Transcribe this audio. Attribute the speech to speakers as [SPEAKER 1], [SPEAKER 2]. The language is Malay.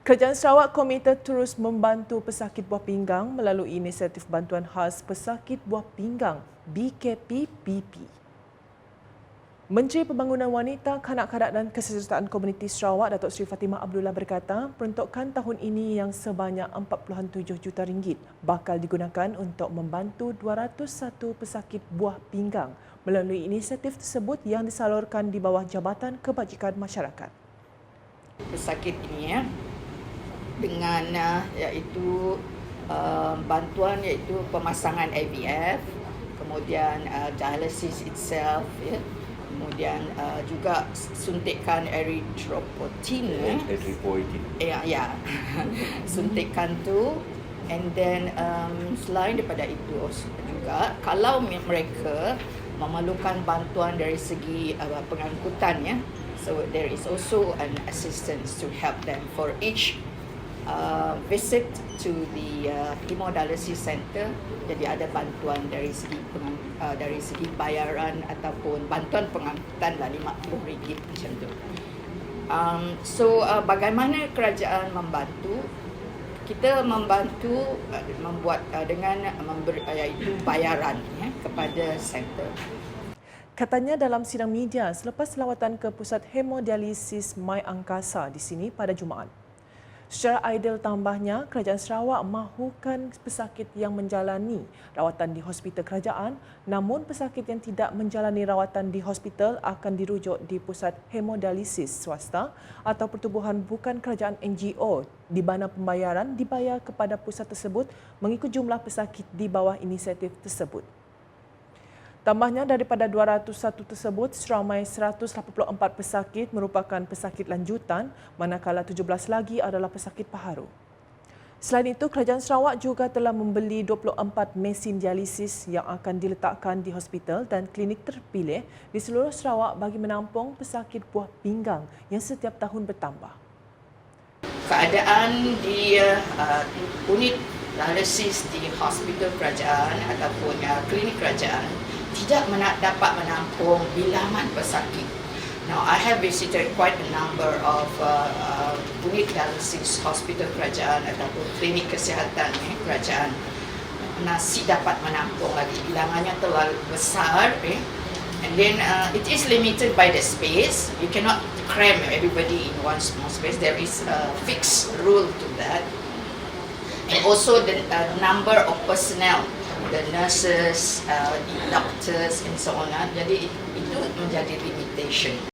[SPEAKER 1] Kerajaan Sarawak komited terus membantu pesakit buah pinggang melalui inisiatif bantuan khas pesakit buah pinggang BKPPP. Menteri Pembangunan Wanita, Kanak-kanak dan Kesejahteraan Komuniti Sarawak Datuk Seri Fatimah Abdullah berkata, peruntukan tahun ini yang sebanyak 47 juta ringgit bakal digunakan untuk membantu 201 pesakit buah pinggang melalui inisiatif tersebut yang disalurkan di bawah Jabatan Kebajikan Masyarakat.
[SPEAKER 2] pesakit ini ya dengan uh, iaitu uh, bantuan iaitu pemasangan IVF kemudian uh, dialysis itself ya. Kemudian uh, juga suntikan erythropoietin ya.
[SPEAKER 3] Erythropoietin.
[SPEAKER 2] ya ya. Suntikan tu and then um, selain daripada itu juga kalau me- mereka memerlukan bantuan dari segi uh, pengangkutan ya. So there is also an assistance to help them for each uh, visit to the uh, hemodialysis center. Jadi ada bantuan dari segi pengang, uh, dari segi bayaran ataupun bantuan pengangkutan lah RM50 macam tu. Um, so uh, bagaimana kerajaan membantu? Kita membantu uh, membuat uh, dengan memberi uh, iaitu bayaran ya kepada center.
[SPEAKER 1] Katanya dalam sidang media selepas lawatan ke pusat hemodialisis Mai Angkasa di sini pada Jumaat. Secara ideal tambahnya, Kerajaan Sarawak mahukan pesakit yang menjalani rawatan di hospital kerajaan namun pesakit yang tidak menjalani rawatan di hospital akan dirujuk di pusat hemodialisis swasta atau pertubuhan bukan kerajaan NGO di mana pembayaran dibayar kepada pusat tersebut mengikut jumlah pesakit di bawah inisiatif tersebut. Tambahnya daripada 201 tersebut, seramai 184 pesakit merupakan pesakit lanjutan manakala 17 lagi adalah pesakit paharu. Selain itu, Kerajaan Sarawak juga telah membeli 24 mesin dialisis yang akan diletakkan di hospital dan klinik terpilih di seluruh Sarawak bagi menampung pesakit buah pinggang yang setiap tahun bertambah.
[SPEAKER 2] keadaan di uh, unit dialisis di hospital kerajaan ataupun uh, klinik kerajaan tidak mena- dapat menampung bilangan pesakit. Now, I have visited quite a number of uh, uh, unit dialysis hospital kerajaan ataupun klinik kesihatan eh, kerajaan. Nasi dapat menampung lagi bilangannya terlalu besar eh. And then uh, it is limited by the space. You cannot cram everybody in one small space. There is a fixed rule to that. And also the uh, number of personnel, the nurses, uh, the doctors and so on. ah. Jadi it- itu menjadi limitation.